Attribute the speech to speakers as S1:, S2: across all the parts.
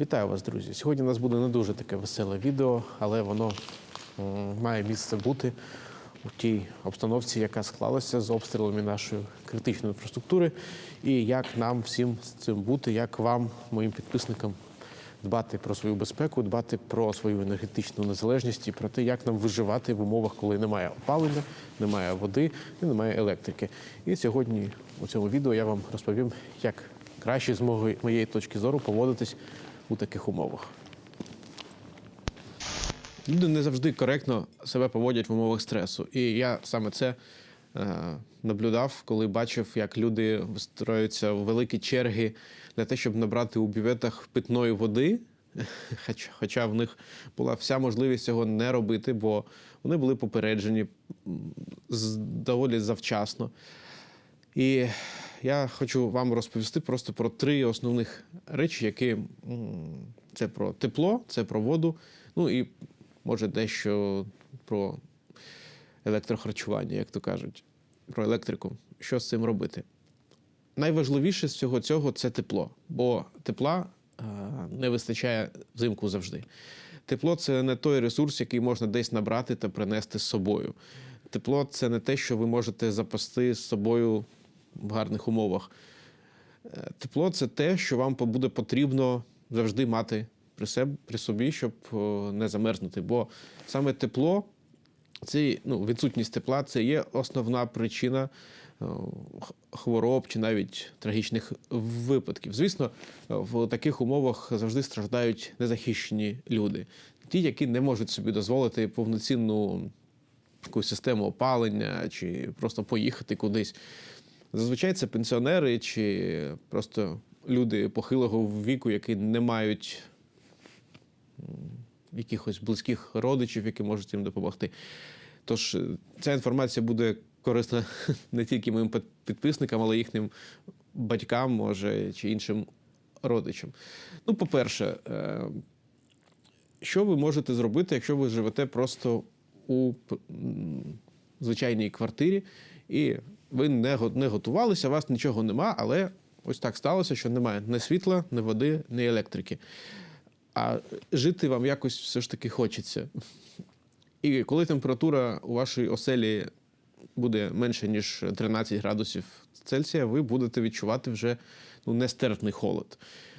S1: Вітаю вас, друзі! Сьогодні у нас буде не дуже таке веселе відео, але воно має місце бути у тій обстановці, яка склалася з обстрілами нашої критичної інфраструктури, і як нам всім з цим бути, як вам, моїм підписникам, дбати про свою безпеку, дбати про свою енергетичну незалежність і про те, як нам виживати в умовах, коли немає опалення, немає води і немає електрики. І сьогодні у цьому відео я вам розповім, як краще з моєї точки зору поводитись у таких умовах. Люди не завжди коректно себе поводять в умовах стресу. І я саме це е, наблюдав, коли бачив, як люди вистроюються в великі черги для те, щоб набрати у бюветах питної води. Хоч- Хоча в них була вся можливість цього не робити, бо вони були попереджені доволі завчасно. І я хочу вам розповісти просто про три основних речі, які це про тепло, це про воду, ну і може дещо про електрохарчування, як то кажуть, про електрику. Що з цим робити? Найважливіше з всього цього це тепло, бо тепла е, не вистачає взимку завжди. Тепло це не той ресурс, який можна десь набрати та принести з собою. Тепло це не те, що ви можете запасти з собою в гарних умовах. Е, Тепло це те, що вам буде потрібно завжди мати при, себе, при собі, щоб не замерзнути. Бо саме тепло, це, ну, відсутність тепла це є основна причина хвороб чи навіть трагічних випадків. Звісно, в таких умовах завжди страждають незахищені люди, ті, які не можуть собі дозволити повноцінну таку систему опалення чи просто поїхати кудись. Зазвичай це пенсіонери чи просто люди похилого віку, які не мають якихось близьких родичів, які можуть їм допомогти. Тож е, ця інформація буде корисна не тільки моїм під- підписникам, але й їхнім батькам, може, чи іншим родичам. Ну, по-перше, е, що ви можете зробити, якщо ви живете просто у звичайній квартирі, і ви не, не готувалися, у вас нічого нема, але ось так сталося, що немає ні світла, ні води, ні електрики. А жити вам якось все ж таки хочеться. І коли температура у вашій оселі буде менше, ніж 13 градусів Цельсія, ви будете відчувати вже ну, нестерпний холод.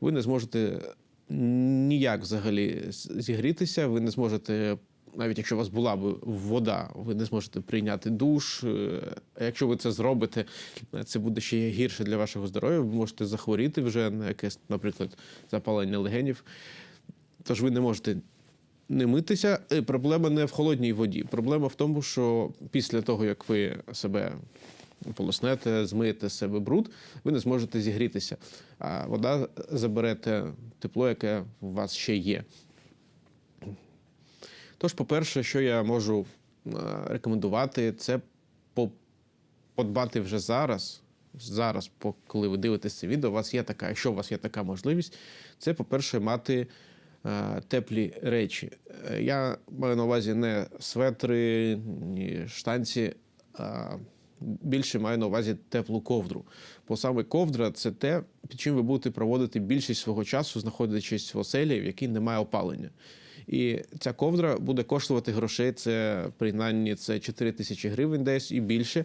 S1: Ви не зможете ніяк взагалі зігрітися, ви не зможете, навіть якщо у вас була б вода, ви не зможете прийняти душ. Е, А якщо ви це зробите, це буде ще гірше для вашого здоров'я. Ви можете захворіти вже на якесь, наприклад, запалення легенів. Тож ви не можете не митися. Е, Проблема не в холодній воді. Проблема в тому, що після того, як ви себе полоснете, змиєте себе бруд, ви не зможете зігрітися. А вода забере те тепло, яке у вас ще є. Тож, по-перше, що я можу е, рекомендувати, це подбати вже зараз. Зараз, коли ви дивитесь це відео, у вас є така, якщо у вас є така можливість, це, по-перше, мати е, теплі речі. Е, Я маю на увазі не светри, ні штанці, а більше маю на увазі теплу ковдру. Бо саме ковдра це те, під чим ви будете проводити більшість свого часу, знаходячись в оселі, в якій немає опалення. І ця ковдра буде коштувати грошей. Це принаймні це 4 тисячі гривень десь і більше.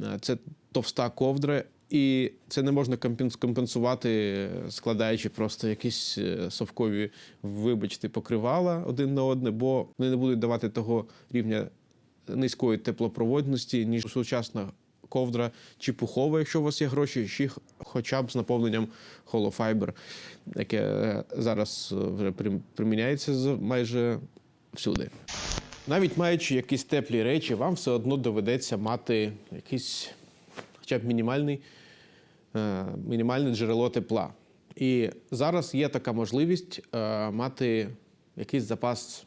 S1: Е, Це товста ковдра, і це не можна компенсувати, складаючи просто якісь е, совкові, вибачте, покривала один на одне, бо вони не будуть давати того рівня низької теплопроводності, ніж сучасна ковдра чи пухова, якщо у вас є гроші, чи хоча б з наповненням холофайбер, яке е, зараз е, вже приміняється майже всюди. Навіть маючи якісь теплі речі, вам все одно доведеться мати якийсь хоча б мінімальний, е, мінімальне джерело тепла. І зараз є така можливість е, мати якийсь запас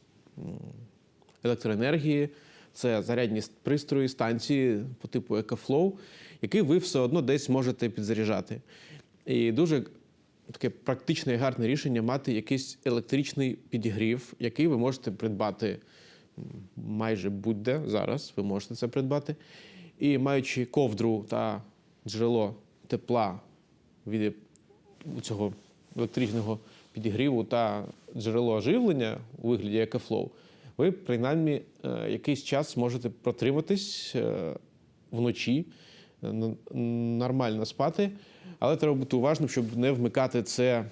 S1: електроенергії, це зарядні пристрої, станції по типу EcoFlow, які ви все одно десь можете підзаряджати. І дуже таке практичне і гарне рішення мати якийсь електричний підігрів, який ви можете придбати майже будь-де зараз, ви можете це придбати. І маючи ковдру та джерело тепла від цього електричного підігріву та джерело оживлення у вигляді екофлоу, ви принаймні е, якийсь час зможете протриматись е, вночі, е, нормально спати, але треба бути уважним, щоб не вмикати це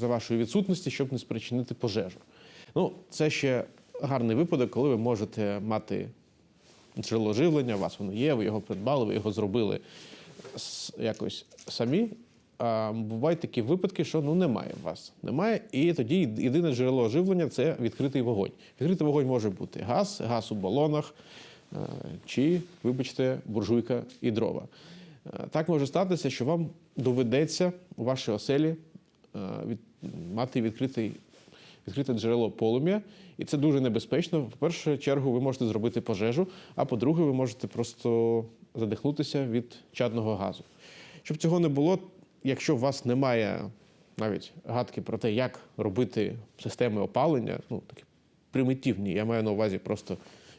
S1: за вашої відсутності, щоб не спричинити пожежу. Ну, це ще гарний випадок, коли ви можете мати джерело живлення, у вас воно є, ви його придбали, ви його зробили якось самі. Бувають такі випадки, що ну немає у вас. Немає, і тоді єдине джерело живлення це відкритий вогонь. Відкритий вогонь може бути газ, газ у балонах е, чи, вибачте, буржуйка і дрова. Е, Так може статися, що вам доведеться у вашій оселі е, мати відкритий відкрите джерело полум'я, і це дуже небезпечно. В першу чергу ви можете зробити пожежу, а по-друге, ви можете просто задихнутися від чадного газу. Щоб цього не було, якщо у вас немає навіть гадки про те, як робити системи опалення, ну такі примітивні, я маю на увазі просто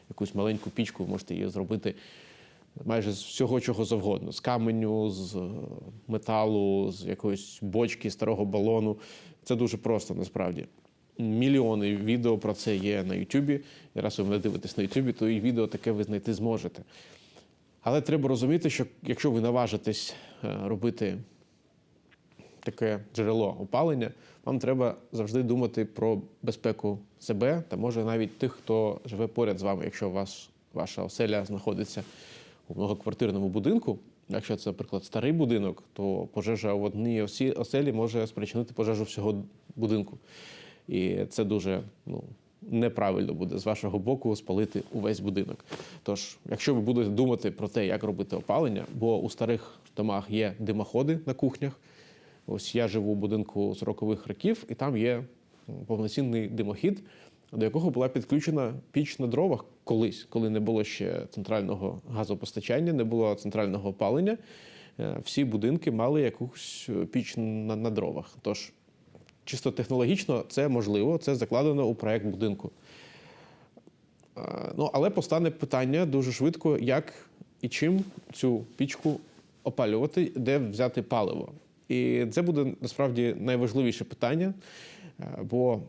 S1: якусь маленьку пічку, ви можете її зробити майже з всього чого завгодно: з каменю, з е, металу, з якоїсь бочки, старого балону. Це дуже просто насправді. Мільйони відео про це є на Ютубі. І раз ви мене дивитесь на Ютубі, то і відео таке ви знайти зможете. Але треба розуміти, що якщо ви наважитесь е, робити таке джерело опалення, вам треба завжди думати про безпеку себе та може навіть тих, хто живе поряд з вами, якщо ваш, ваша оселя знаходиться у многоквартирному будинку. Якщо це, наприклад, старий будинок, то пожежа в одній оселі може спричинити пожежу всього будинку. І це дуже ну, неправильно буде з вашого боку спалити увесь будинок. Тож, якщо ви будете думати про те, як робити опалення, бо у старих домах є димоходи на кухнях. Ось я живу у будинку 40-х років, і там є повноцінний димохід, до якого була підключена піч на дровах колись, коли не було ще центрального газопостачання, не було центрального опалення. Е, Всі будинки мали якусь е, піч на, на дровах. Тож, чисто технологічно це можливо, це закладено у проект будинку. Е, Ну, але постане питання дуже швидко, як і чим цю пічку опалювати, де взяти паливо. І це буде насправді найважливіше питання, е, бо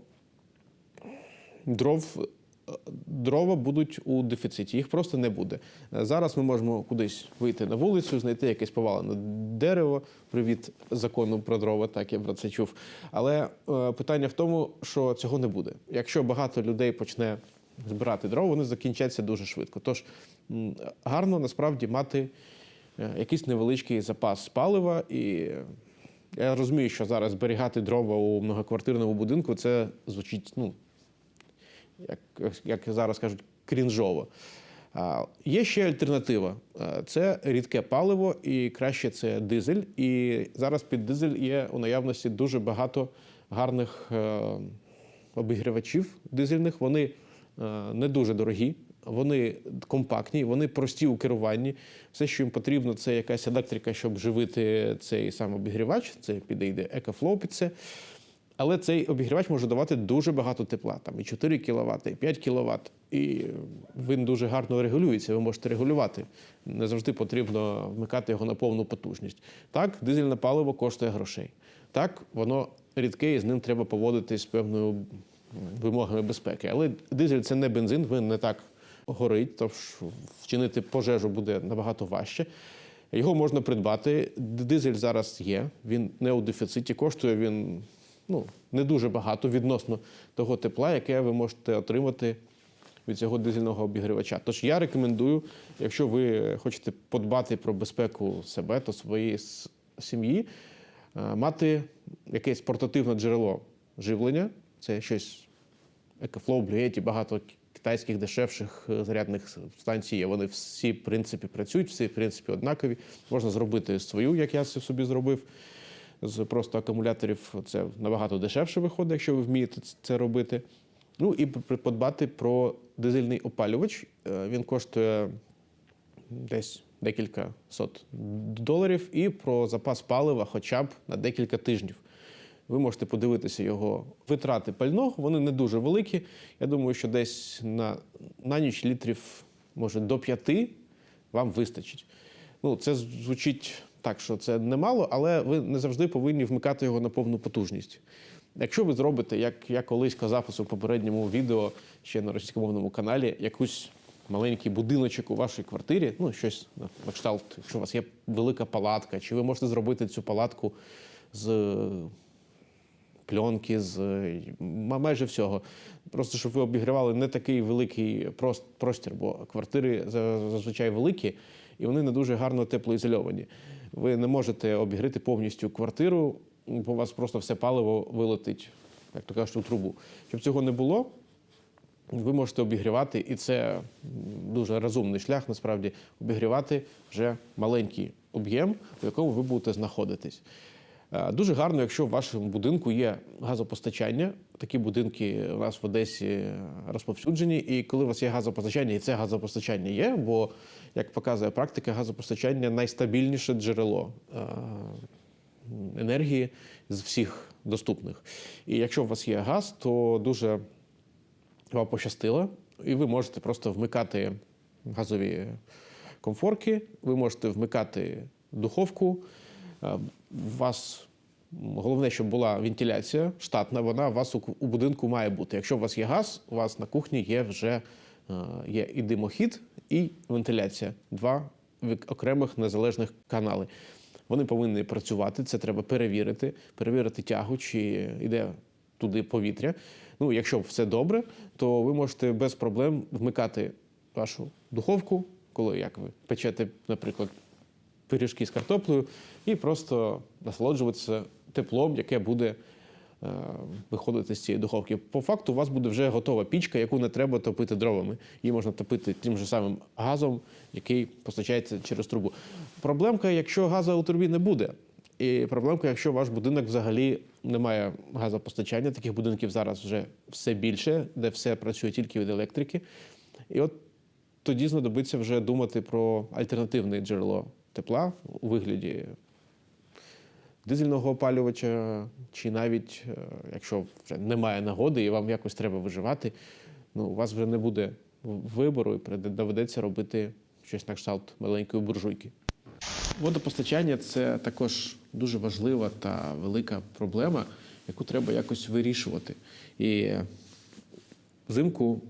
S1: дров, е, дрова будуть у дефіциті, їх просто не буде. Е, Зараз ми можемо кудись вийти на вулицю, знайти якесь повалене дерево. Привіт закону про дрова, так я про це чув. Але е, питання в тому, що цього не буде. Якщо багато людей почне збирати дрова, вони закінчаться дуже швидко. Тож гарно насправді мати якийсь невеличкий запас палива. І я розумію, що зараз зберігати дрова у многоквартирному будинку це звучить, ну, як, як зараз кажуть, крінжово. Є ще альтернатива. Це рідке паливо, і краще це дизель. І зараз під дизель є у наявності дуже багато гарних е, обігрівачів дизельних. Вони е, не дуже дорогі, вони компактні, вони прості у керуванні. Все, що їм потрібно, це якась електрика, щоб живити цей сам обігрівач. Це підійде EcoFlow під це. Але цей обігрівач може давати дуже багато тепла, там і 4 кВт, і 5 кВт. І він дуже гарно регулюється. Ви можете регулювати. Не завжди потрібно вмикати його на повну потужність. Так, дизельне паливо коштує грошей. Так, воно рідке і з ним треба поводитись з певною вимогами безпеки. Але дизель це не бензин, він не так горить, тож вчинити пожежу буде набагато важче. Його можна придбати. Дизель зараз є, він не у дефіциті, коштує він ну, не дуже багато відносно того тепла, яке ви можете отримати від цього дизельного обігрівача. Тож я рекомендую, якщо ви хочете подбати про безпеку себе та своєї сім'ї, мати якесь портативне джерело живлення, це щось Екофлоу, Блюєті, багато китайських дешевших е, зарядних станцій. Вони всі, в принципі, працюють, всі, в принципі, однакові. Можна зробити свою, як я собі зробив. З просто акумуляторів це набагато дешевше виходить, якщо ви вмієте це робити. Ну і подбати про дизельний опалювач. Е, Він коштує десь декілька сот доларів, і про запас палива хоча б на декілька тижнів. Ви можете подивитися його витрати пального, вони не дуже великі. Я думаю, що десь на, на ніч літрів, може, до п'яти вам вистачить. Ну, це звучить так, що це немало, але ви не завжди повинні вмикати його на повну потужність. Якщо ви зробите, як я колись казав у своєму попередньому відео ще на російськомовному каналі, якусь маленький будиночок у вашій квартирі, ну щось на кшталт, якщо у вас є велика палатка, чи ви можете зробити цю палатку з пленки, з ма- майже всього. Просто щоб ви обігрівали не такий великий простір, бо квартири зазвичай великі і вони не дуже гарно теплоізольовані. Ви не можете обігріти повністю квартиру, бо у вас просто все паливо вилетить, як то кажуть, у трубу. Щоб цього не було, ви можете обігрівати, і це дуже розумний шлях, насправді, обігрівати вже маленький об'єм, в якому ви будете знаходитись. Е, Дуже гарно, якщо в вашому будинку є газопостачання. Такі будинки у нас в Одесі розповсюджені. І коли у вас є газопостачання, і це газопостачання є, бо, як показує практика, газопостачання найстабільніше джерело е, енергії з всіх доступних. І якщо у вас є газ, то дуже вам пощастило, і ви можете просто вмикати газові комфорки, ви можете вмикати духовку. Е, У вас головне, щоб була вентиляція штатна, вона у вас у будинку має бути. Якщо у вас є газ, у вас на кухні є вже е, є і димохід, і вентиляція. Два окремих незалежних канали. Вони повинні працювати, це треба перевірити, перевірити тягу, чи йде туди повітря. Ну, якщо все добре, то ви можете без проблем вмикати вашу духовку, коли як ви печете, наприклад, пиріжки з картоплею, і просто насолоджуватися теплом, яке буде е, виходити з цієї духовки. По факту, у вас буде вже готова пічка, яку не треба топити дровами. Її можна топити тим же самим газом, який постачається через трубу. Проблемка, якщо газу у трубі не буде. І проблемка, якщо ваш будинок взагалі не має газопостачання, таких будинків зараз вже все більше, де все працює тільки від електрики. І от тоді знадобиться вже думати про альтернативне джерело тепла у вигляді дизельного опалювача, чи навіть е, якщо вже немає нагоди і вам якось треба виживати, ну у вас вже не буде вибору і доведеться робити щось на кшталт маленької буржуйки. Водопостачання це також дуже важлива та велика проблема, яку треба якось вирішувати. І взимку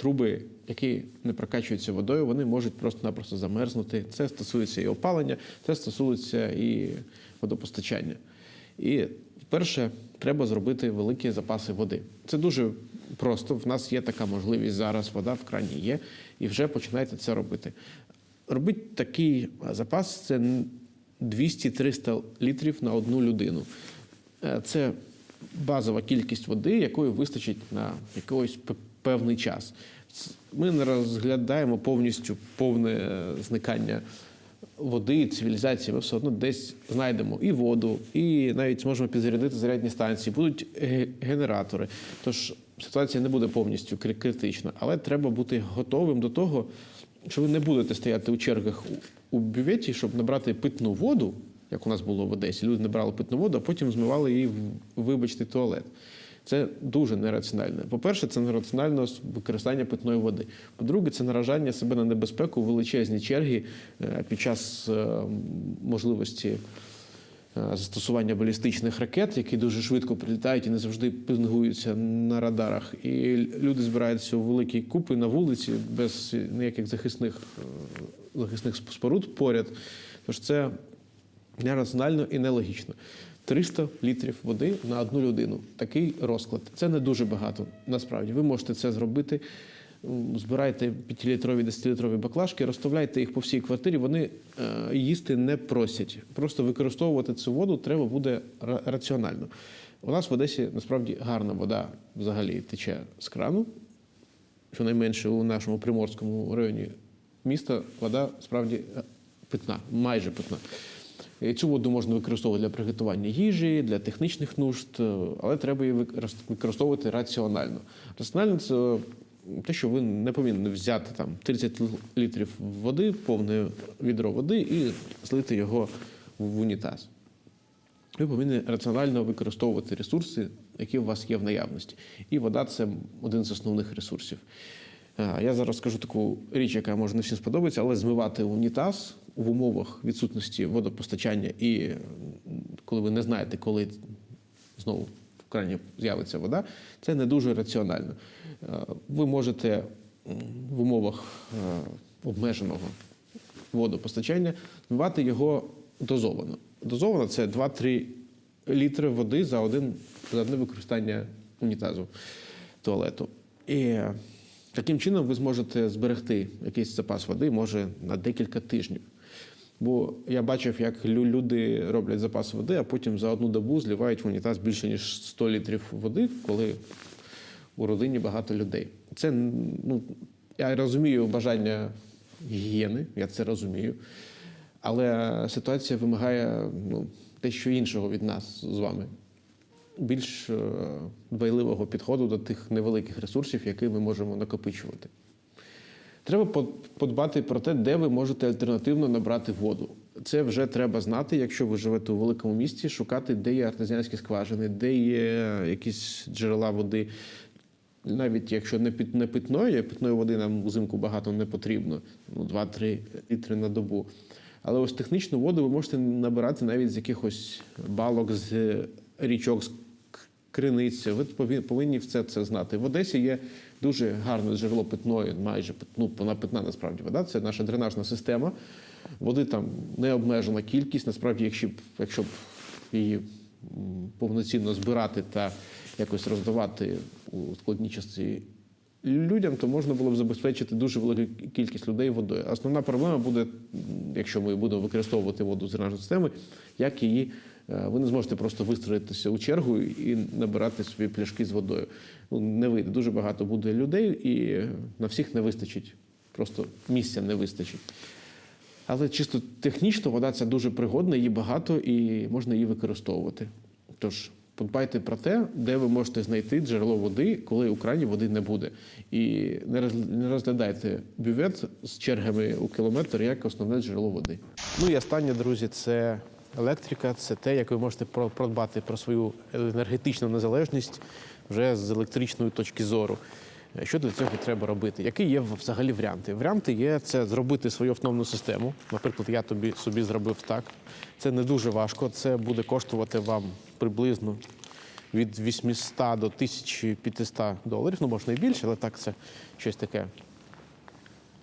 S1: труби, які не прокачуються водою, вони можуть просто-напросто замерзнути. Це стосується і опалення, це стосується і водопостачання. І перше, треба зробити великі запаси води. Це дуже просто. В нас є така можливість зараз, вода в крані є, і вже починайте це робити. Робить такий запас це 200-300 літрів на одну людину. Е, Це базова кількість води, якої вистачить на п- певний час. Ми не розглядаємо повністю повне е, зникання води, цивілізації. Ми все одно десь знайдемо і воду, і навіть зможемо підзарядити зарядні станції. Будуть генератори. Тож ситуація не буде повністю критична, але треба бути готовим до того, що ви не будете стояти у чергах у- бюветі, щоб набрати питну воду, як у нас було в Одесі. Люди набрали питну воду, а потім змивали її в вибачте туалет. Це дуже нераціонально. По-перше, це нераціонально з використання питної води. По-друге, це наражання себе на небезпеку, величезні черги е, під час е, можливості е, застосування балістичних ракет, які дуже швидко прилітають і не завжди пінгуються на радарах. І люди збираються у великі купи на вулиці без ніяких захисних, захисних споруд поряд. Тож це нераціонально і нелогічно. 300 літрів води на одну людину. Такий розклад. Це не дуже багато. Насправді, ви можете це зробити. Збирайте 5-літрові, 10-літрові баклажки, розставляйте їх по всій квартирі. Вони е, їсти не просять. Просто використовувати цю воду треба буде раціонально. У нас в Одесі насправді гарна вода взагалі тече з крану. Щонайменше у нашому приморському районі міста вода справді е, питна, майже питна. Цю воду можна використовувати для приготування їжі, для технічних нужд, е, але треба її використ- використовувати раціонально. Раціонально це те, що ви не повинні взяти там 30 літрів води, повне відро води і злити його в унітаз. Ви повинні раціонально використовувати ресурси, які у вас є в наявності. І вода це один з основних ресурсів. Е, Я зараз скажу таку річ, яка може не всім сподобається, але змивати унітаз в умовах відсутності водопостачання і коли ви не знаєте, коли знову в крані з'явиться вода, це не дуже раціонально. Е, Ви можете в умовах е, обмеженого водопостачання змивати його дозовано. Дозовано це 2-3 літри води за один за одне використання унітазу туалету. І таким чином ви зможете зберегти якийсь запас води, може на декілька тижнів. Бо я бачив, як люди роблять запас води, а потім за одну добу зливають в унітаз більше ніж 100 літрів води, коли у родині багато людей. Це ну, я розумію бажання гігієни, я це розумію. Але ситуація вимагає ну, дещо іншого від нас з вами. Більш е, дбайливого підходу до тих невеликих ресурсів, які ми можемо накопичувати. Треба подбати про те, де ви можете альтернативно набрати воду. Це вже треба знати, якщо ви живете у великому місті, шукати, де є артезіанські скважини, де є якісь джерела води. Навіть якщо не під не питної, питної води нам взимку багато не потрібно, ну 2-3 літри на добу. Але ось технічну воду ви можете набирати навіть з якихось балок, з річок, з криниць. Ви повинні все це знати. В Одесі є дуже гарне джерело питної, майже ну, вона питна насправді вода. Це наша дренажна система. Води там не обмежена кількість. Насправді, якщо б, якщо б її повноцінно збирати та якось роздавати у складні часи людям, то можна було б забезпечити дуже велику кількість людей водою. Основна проблема буде, якщо ми будемо використовувати воду з дренажної системи, як її. Е, Ви не зможете просто вистроїтися у чергу і набирати собі пляшки з водою. Ну, не вийде. Дуже багато буде людей, і на всіх не вистачить. Просто місця не вистачить. Але чисто технічно вода ця дуже пригодна, її багато і можна її використовувати. Тож подбайте про те, де ви можете знайти джерело води, коли у крані води не буде. І не розглядайте бювет з чергами у кілометр як основне джерело води. Ну і останнє, друзі, це електрика. Це те, як ви можете продбати про свою енергетичну незалежність вже з електричної точки зору. Що для цього треба робити? Які є взагалі варіанти? Варіанти є це зробити свою автономну систему. Наприклад, я тобі собі зробив так. Це не дуже важко. Це буде коштувати вам приблизно від 800 до 1500 доларів. Ну, можна і більше, але так це щось таке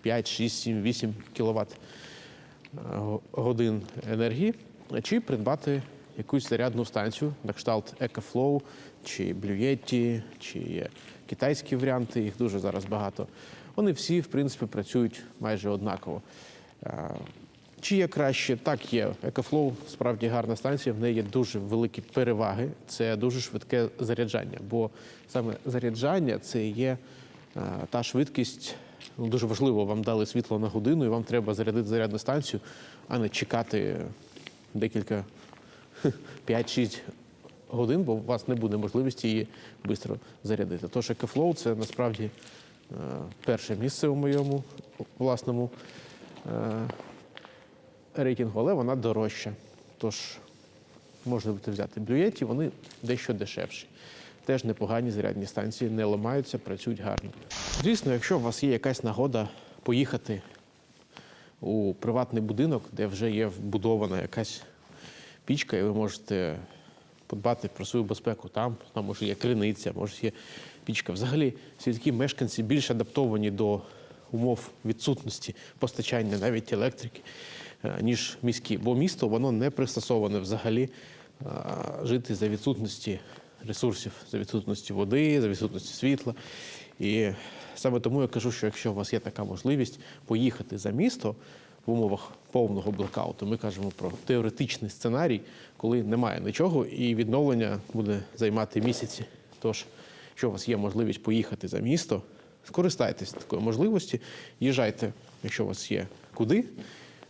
S1: 5, 6, 7, 8 кВт годин енергії, чи придбати якусь зарядну станцію на кшталт EcoFlow, чи Yeti, чи є китайські варіанти, їх дуже зараз багато. Вони всі, в принципі, працюють майже однаково. Е, Чи є краще? Так, є. EcoFlow справді гарна станція, в неї є дуже великі переваги. Це дуже швидке заряджання, бо саме заряджання це є е, та швидкість. Ну, дуже важливо, вам дали світло на годину, і вам треба зарядити зарядну станцію, а не чекати декілька 5-6 годин, бо у вас не буде можливості її швидко зарядити. Тож EcoFlow – це насправді е, перше місце у моєму власному е, рейтингу, але вона дорожча. Тож можна буде взяти блюєті, вони дещо дешевші. Теж непогані зарядні станції, не ламаються, працюють гарно. Звісно, якщо у вас є якась нагода поїхати у приватний будинок, де вже є вбудована якась пічка, і ви можете подбати про свою безпеку там. Там може є криниця, може є пічка. Взагалі, сільські мешканці більш адаптовані до умов відсутності постачання навіть електрики, е, ніж міські. Бо місто воно не пристосоване взагалі е, жити за відсутності ресурсів, за відсутності води, за відсутності світла. І саме тому я кажу, що якщо у вас є така можливість поїхати за місто в умовах повного блекауту, ми кажемо про теоретичний сценарій, коли немає нічого, і відновлення буде займати місяці. Тож, якщо у вас є можливість поїхати за місто, скористайтесь такою можливості, їжджайте, якщо у вас є куди.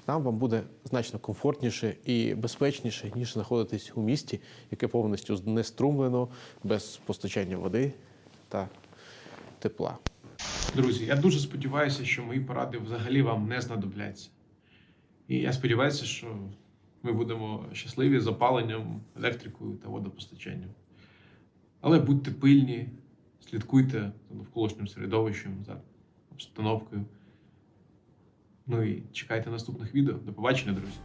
S1: Там вам буде значно комфортніше і безпечніше, ніж знаходитись у місті, яке повністю знеструмлено, без постачання води та тепла.
S2: Друзі, я дуже сподіваюся, що мої поради взагалі вам не знадобляться. І я сподіваюся, що ми будемо щасливі з опаленням, електрикою та водопостачанням. Але будьте пильні, слідкуйте за навколишнім середовищем, за обстановкою. Ну і чекайте наступних відео. До побачення, друзі.